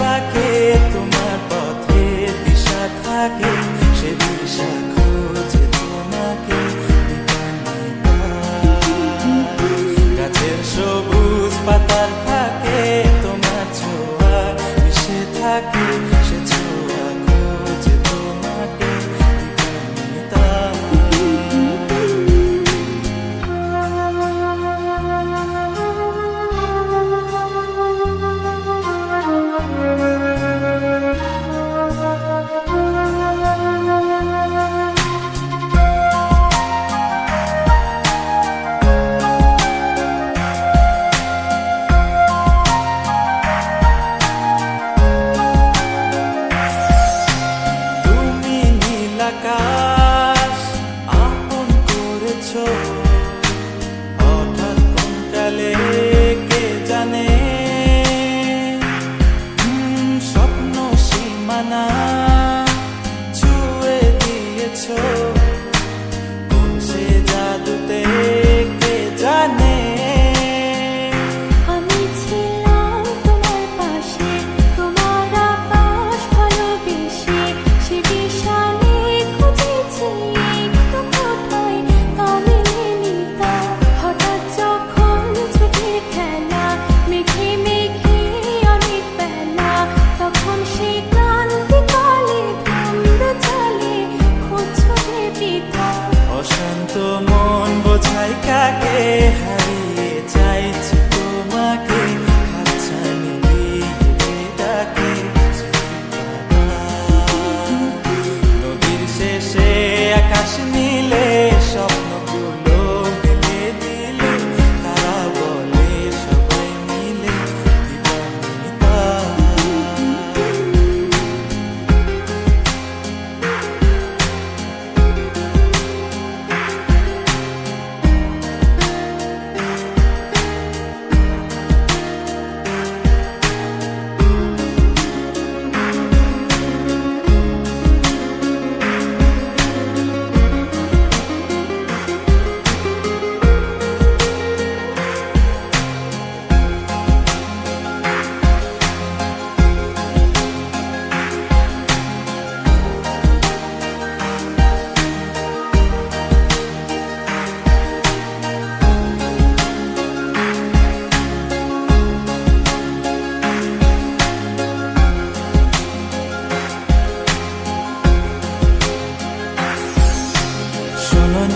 বাকে তোমার পথে দিশা থাকে সে দিশা খোঁজে তোমাকে গাছের সবুজ পাতা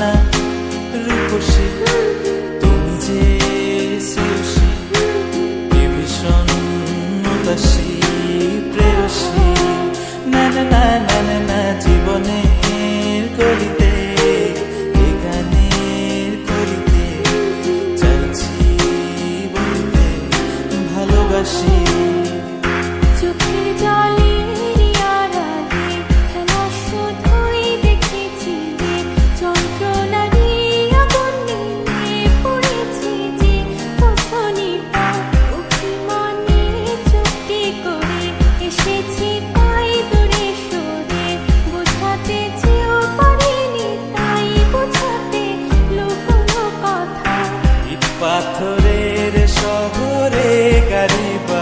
না রূপসী, তুমি যে শ্রেয়সী কে ভীষণ উদাসী প্রেয়সী না না জীবনের করিতে গানের করিতে চাইছি বলতে ভালোবাসি। শহরে গরিব